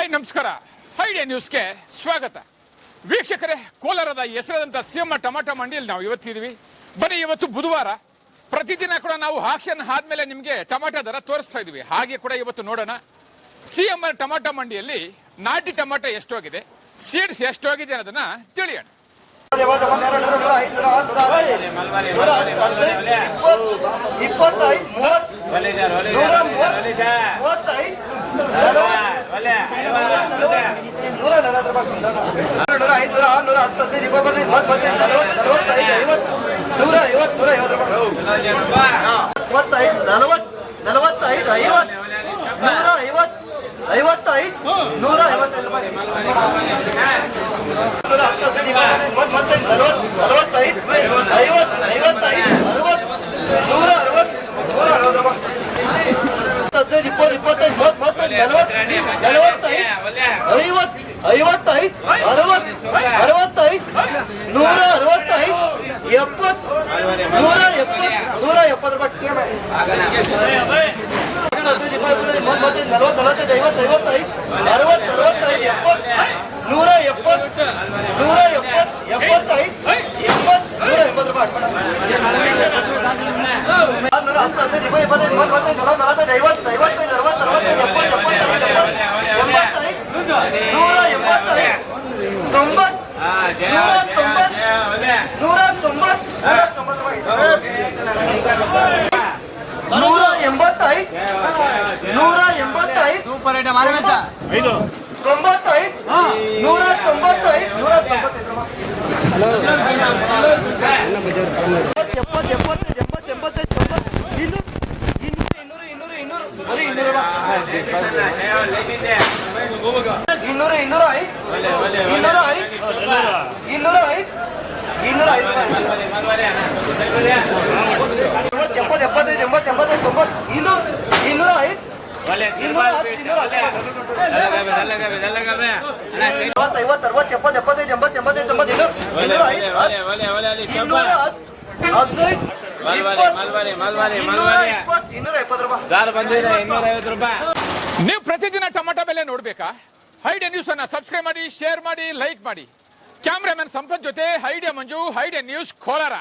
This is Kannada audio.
ಹಾಯ್ ನಮಸ್ಕಾರ ಹೈಡಿಯಾ ನ್ಯೂಸ್ಗೆ ಸ್ವಾಗತ ವೀಕ್ಷಕರೇ ಕೋಲಾರದ ಹೆಸರಾದಂಥ ಸಿಎಂ ಟಮಾಟೋ ಮಂಡಿಯಲ್ಲಿ ನಾವು ಇವತ್ತಿದ್ದೀವಿ ಬನ್ನಿ ಇವತ್ತು ಬುಧವಾರ ಪ್ರತಿದಿನ ಕೂಡ ನಾವು ಆಕ್ಷನ್ ಆದ್ಮೇಲೆ ನಿಮಗೆ ಟಮಾಟೋ ದರ ತೋರಿಸ್ತಾ ಇದೀವಿ ಹಾಗೆ ಕೂಡ ಇವತ್ತು ನೋಡೋಣ ಸಿಎಂ ಟಮಾಟೋ ಮಂಡಿಯಲ್ಲಿ ನಾಟಿ ಟೊಮಾಟೊ ಎಷ್ಟೋಗಿದೆ ಸೀಡ್ಸ್ ಎಷ್ಟೋಗಿದೆ ಅನ್ನೋದನ್ನ ತಿಳಿಯೋಣ ಇಪ್ಪತ್ತೈದು ನೂರ ನಲವತ್ತು ರೂಪಾಯಿ ನೂರ ಐದು ನೂರ ಆರು ನೂರ ಹತ್ತೈದು ಇಪ್ಪತ್ತೈದು ಮೂವತ್ತೈದು ನಲವತ್ತು ನಲವತ್ತೈದು ಐವತ್ತು ನೂರ ಐವತ್ತು ನೂರ ಐವತ್ತು ರೂಪಾಯಿ ಮೂವತ್ತೈದು ನಲವತ್ತು ನಲವತ್ತೈದು ಐವತ್ತು ನೂರ ಐವತ್ತು ಐವತ್ತೈದು ನೂರ ಐವತ್ತೈದು ರೂಪಾಯಿ ನೂರ ಮೂವತ್ತೈದು ನಲವತ್ತು ನಲವತ್ತೈದು ಐವತ್ತು ಅರವತ್ತು ನೂರ ಅರವತ್ತು ನೂರ ಇಪ್ಪತ್ತು ಇಪ್ಪತ್ತೈದು ಮೂವತ್ತು ಮೂವತ್ತೈದು ಐವತ್ತು ಐವತ್ತೈದು ಅರವತ್ತು ಅರವತ್ತೈದು ನೂರ ಅರವತ್ತೈದು ಎಪ್ಪತ್ತು ನೂರ ಎಪ್ಪತ್ತು ನೂರ ಎಪ್ಪತ್ತು ರೂಪಾಯಿ ಮೂವತ್ತೈದು ನಲವತ್ತು ನಲವತ್ತೈದು ಐವತ್ತು ಐವತ್ತೈದು ಅರವತ್ತು ಅರವತ್ತೈದು ಎಪ್ಪತ್ತು ನೂರ ಎಪ್ಪತ್ತು ನೂರ ಎಪ್ಪತ್ತು ಎಪ್ಪತ್ತೈದು ಎಪ್ಪತ್ತು ನೂರ ಎಪ್ಪತ್ತು ರೂಪಾಯಿ ಐವತ್ತು ಐವತ್ತೈದು ಅರವತ್ತು ಅರವತ್ತೈದು ಎಪ್ಪತ್ತು ಎಪ್ಪತ್ತೈದು ಎಂಬತ್ತೈದು ನೂರ ಎಂಬತ್ತೈದು ತೊಂಬತ್ತು ನೂರ ತೊಂಬತ್ತು ನೂರ ತೊಂಬತ್ತು ನೂರ ಎಂಬತ್ತೈದು ನೂರ ಎಂಬತ್ತೈದು ಸೂಪರ್ ಐಟಮ್ ಆರ್ಮೆ ಸರ್ ಐದು ತೊಂಬತ್ತೈದು ನೂರ ತೊಂಬತ್ತೈದು ನೂರ ತೊಂಬತ್ತೈದು ಎಪ್ಪತ್ತು ಎಪ್ಪತ್ತೈದು ಎಂಬತ್ತು ಎಂಬತ್ತೈದು ತೊಂಬತ್ತು ಇನ್ನೂರು ಇನ್ನೂರು ಇನ್ನೂರು ಇನ್ನೂರು ಇನ್ನೂರು ಬರೀ ಇನ್ನೂರ ಐದು ಇನ್ನೂರ ಐದು ಇನ್ನೂರ ಐದು ಇನ್ನೂರ ಐದು ಎಪ್ಪತ್ತು ಎಪ್ಪತ್ತೈದು ಎಂಬತ್ತು ಎಂಬತ್ತೈದು ತೊಂಬತ್ತು ಇನ್ನೂರು ಇನ್ನೂರ ಐದು ಐವತ್ತು ಅರವತ್ತು ಎಪ್ಪತ್ತು ಎಪ್ಪತ್ತೈದು ಎಂಬತ್ತು ಎಂಬತ್ತೈದು ತೊಂಬತ್ತು ಹದಿನೈದು ನೀವು ಪ್ರತಿದಿನ ಟೊಮೆಟೊ ಬೆಲೆ ನೋಡ್ಬೇಕಾ ಹೈಡಿಯಾ ನ್ಯೂಸ್ ಅನ್ನ ಸಬ್ಸ್ಕ್ರೈಬ್ ಮಾಡಿ ಶೇರ್ ಮಾಡಿ ಲೈಕ್ ಮಾಡಿ ಕ್ಯಾಮ್ರಾಮನ್ ಸಂಪತ್ ಜೊತೆ ಹೈಡಿಯಾ ಮಂಜು ಹೈಡಿಯಾ ನ್ಯೂಸ್ ಕೋಲಾರ